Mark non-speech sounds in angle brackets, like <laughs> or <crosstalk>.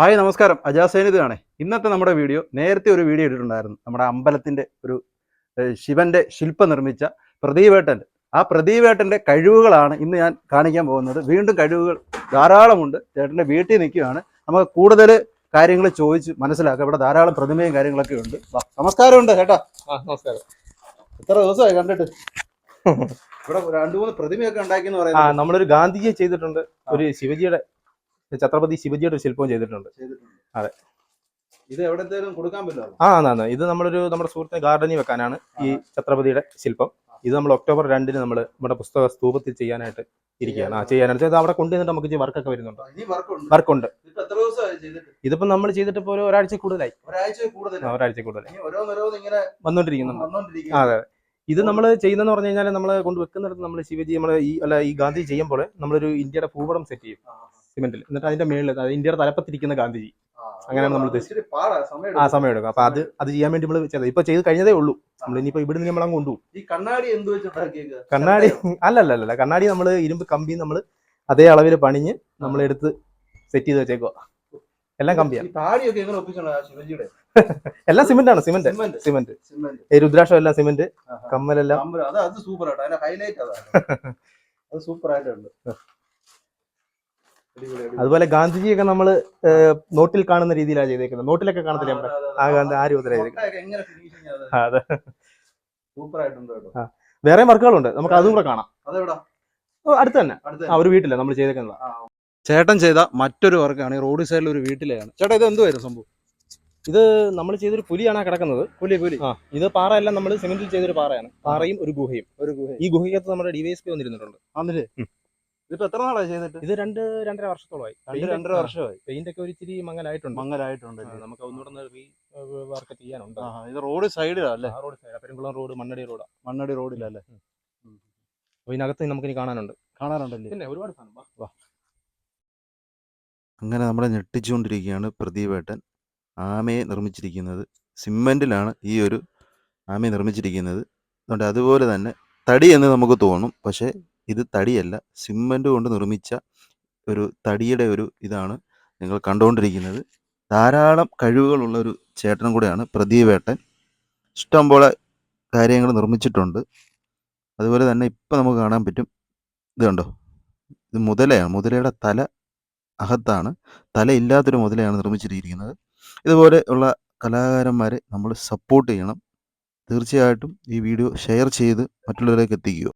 Hi നമസ്കാരം. അജാസേനിതാണ് ഇന്നത്തെ നമ്മുടെ വീഡിയോ നേരത്തെ ഒരു വീഡിയോ ഇട്ടിട്ടുണ്ടായിരുന്നു. നമ്മുടെ അമ്പലത്തിന്റെ ഒരു ശിവന്റെ ശില്പം നിർമ്മിച്ച പ്രദീപേട്ടന്റെ. ആ പ്രദീപേട്ടന്റെ കഴിവുകളാണ് ഇന്ന് ഞാൻ കാണിക്കാൻ പോകുന്നത്. വീണ്ടും കഴിവുകൾ ധാരാളമുണ്ട്. ചേട്ടന്റെ വീട്ടിൽ നിൽക്കുകയാണ്. നമുക്ക് കൂടുതൽ കാര്യങ്ങൾ ചോദിച്ച് മനസ്സിലാക്കാം. ഇവിടെ ധാരാളം പ്രതിമയും കാര്യങ്ങളൊക്കെ ഉണ്ട്. നമസ്കാരം നമസ്കാരമുണ്ട് ചേട്ടാ. നമസ്കാരം. എത്ര ദിവസമായി കണ്ടിട്ട്? ഇവിടെ രണ്ടു മൂന്ന് പ്രതിമയൊക്കെ ഉണ്ടാക്കി എന്ന് പറയുന്നത് നമ്മളൊരു ഗാന്ധിജിയെ ചെയ്തിട്ടുണ്ട്. ഒരു ശിവജിയുടെ ഛത്രപതി ശിവജിയുടെ ഒരു ശില്പവും ചെയ്തിട്ടുണ്ട്. അതെ. ഇത് എവിടത്തേലും കൊടുക്കാൻ പറ്റുമോ? ആ എന്നാ ഇത് നമ്മളൊരു നമ്മുടെ സുഹൃത്തിന് ഗാർഡനിൽ വെക്കാനാണ് ഈ ഛത്രപതിയുടെ ശില്പം. ഇത് നമ്മൾ ഒക്ടോബർ രണ്ടിന് നമ്മൾ നമ്മുടെ പുസ്തക സ്തൂപത്തിൽ ചെയ്യാനായിട്ട് ഇരിക്കുകയാണ്. ആ ചെയ്യാനായിട്ട് ഇത് അവിടെ കൊണ്ടുവന്നിട്ട് നമുക്ക് വർക്കൊക്കെ വരുന്നുണ്ട്. വർക്കുണ്ട് ഇതിപ്പോ നമ്മൾ ചെയ്തിട്ട് ഇപ്പോൾ ഒരാഴ്ച കൂടുതലായി. ഒരാഴ്ച കൂടുതലായി. ഇനി ഇങ്ങനെ വന്നുകൊണ്ടിരിക്കുന്നുണ്ട് വന്നോണ്ടിരിക്കും അതെ ഇത് നമ്മൾ ചെയ്യുന്നതെന്ന് പറഞ്ഞു കഴിഞ്ഞാൽ നമ്മൾ കൊണ്ട് വെക്കുന്നിടത്ത് നമ്മൾ ശിവജി നമ്മൾ ഈ അല്ല ഈ ഗാന്ധി ചെയ്യുമ്പോൾ നമ്മളൊരു ഇന്ത്യയുടെ ഭൂപടം സെറ്റ് ചെയ്യും. സിമെന്റിൽ എന്നിട്ട് അതിന്റെ മേളിൽ ഇന്ത്യയുടെ തലപ്പത്തിരിക്കുന്ന ഗാന്ധിജി. അങ്ങനെയാണ് നമ്മൾ ഉദ്ദേശിച്ചത്. ആ. സമയം എടുക്കും. അപ്പൊ അത് അത് ചെയ്യാൻ വേണ്ടി നമ്മൾ ചെയ്തത്. ഇപ്പൊ ചെയ്ത് കഴിഞ്ഞതേ ഉള്ളൂ. നമ്മൾ ഇനിയിപ്പോ ഇവിടുന്ന് നമ്മൾ അങ്ങ് കൊണ്ടുപോകും. കണ്ണാടി എന്ത് വെച്ചിട്ടാക്കിയേക്ക് കണ്ണാടി അല്ല അല്ല അല്ല കണ്ണാടി നമ്മൾ ഇരുമ്പ് കമ്പി നമ്മൾ അതേ അളവിൽ പണിഞ്ഞ് നമ്മൾ എടുത്ത് സെറ്റ് ചെയ്ത് വെച്ചേക്കുക എല്ലാം കമ്പിയാണ് എല്ലാം സിമെന്റ്. ആണ് സിമെന്റ്. സിമന്റ്. രുദ്രാക്ഷം എല്ലാം സിമെന്റ് കമ്മലെല്ലാം. സൂപ്പർ ആയിട്ടുണ്ട്. <laughs> അതുപോലെ ഗാന്ധിജിയൊക്കെ നമ്മൾ നോട്ടിൽ കാണുന്ന രീതിയിലാണ് ചെയ്തേക്കുന്നത്. നോട്ടിലൊക്കെ കാണത്തില്ലേ നമ്മുടെ ആ, ഗാന്ധി ആ ഫിനിഷിങ് അത് വേറെ വർക്കുകളുണ്ട്. നമുക്ക് അതും കൂടെ കാണാം. അടുത്ത് തന്നെ. ആ ഒരു വീട്ടിലെ നമ്മൾ ചെയ്തേക്കുന്നത്. ചേട്ടൻ ചെയ്ത മറ്റൊരു വർക്കാണ് ഈ റോഡ് സൈഡിൽ ഒരു വീട്ടിലെയാണ്. ചേട്ടാ ഇത് എന്തുവായിരുന്നു സംഭവം? ഇത് നമ്മൾ ചെയ്തൊരു പുലിയാണ് കിടക്കുന്നത്. പുലി പുലി. ആ ഇത് പാറ എല്ലാം നമ്മൾ സിമെന്റിൽ ചെയ്തൊരു പാറയാണ്. പാറയും ഒരു ഗുഹയും. ഒരു ഗുഹ ഈ ഗുഹയ്ക്കകത്ത് നമ്മുടെ ഡിവൈഎസ്പി വന്നിരുന്നിട്ടുണ്ട്. ഉം. ഇതിപ്പോ എത്ര നാളായി ചെയ്തിട്ട്? ഇത് രണ്ട് രണ്ടര വർഷത്തോളമായി. രണ്ട് രണ്ടര വർഷമായി. പെയിന്റ് ഒക്കെ ഒരു ഇച്ചിരി മങ്ങലായിട്ടുണ്ട്. മങ്ങലായിട്ടുണ്ട്. നമുക്ക് ഒന്നുകൂടെ റീ വർക്ക് ചെയ്യാനുണ്ട്. ആ ഇത് റോഡ് സൈഡിലാ അല്ലേ? Road side Perumkulam road Mannadi റോഡാ Mannadi റോഡിലല്ലേ അപ്പൊ ഇതിനകത്ത് നമുക്കിനി കാണാനുണ്ട്. കാണാനുണ്ടല്ലേ? പിന്നെ ഒരുപാട് സാധനം. വാ. അങ്ങനെ നമ്മളെ ഞെട്ടിച്ചുകൊണ്ടിരിക്കുകയാണ് പ്രദീപേട്ടൻ. ആമയെ നിർമ്മിച്ചിരിക്കുന്നത്. സിമെന്റിലാണ് ഈ ഒരു ആമയെ നിർമ്മിച്ചിരിക്കുന്നത്. അതുകൊണ്ട് അതുപോലെ തന്നെ തടി എന്ന് നമുക്ക് തോന്നും. പക്ഷേ ഇത് തടിയല്ല സിമെന്റ് കൊണ്ട് നിർമ്മിച്ച ഒരു തടിയുടെ ഒരു ഇതാണ് നിങ്ങൾ കണ്ടുകൊണ്ടിരിക്കുന്നത്. ധാരാളം കഴിവുകളുള്ള ഒരു ചേട്ടനും കൂടെയാണ് പ്രദീപേട്ടൻ ഇഷ്ടംപോലെ കാര്യങ്ങൾ നിർമ്മിച്ചിട്ടുണ്ട്. അതുപോലെ തന്നെ ഇപ്പം നമുക്ക് കാണാൻ പറ്റും ഇത് കണ്ടോ? ഇത് മുതലയാണ് മുതലയുടെ തല അകത്താണ്. തലയില്ലാത്തൊരു മുതലയാണ് നിർമ്മിച്ചിരിക്കുന്നത്. ഇതുപോലെ ഉള്ള കലാകാരന്മാരെ നമ്മൾ സപ്പോർട്ട് ചെയ്യണം. തീർച്ചയായിട്ടും ഈ വീഡിയോ ഷെയർ ചെയ്ത് മറ്റുള്ളവരിലേക്ക് എത്തിക്കുക.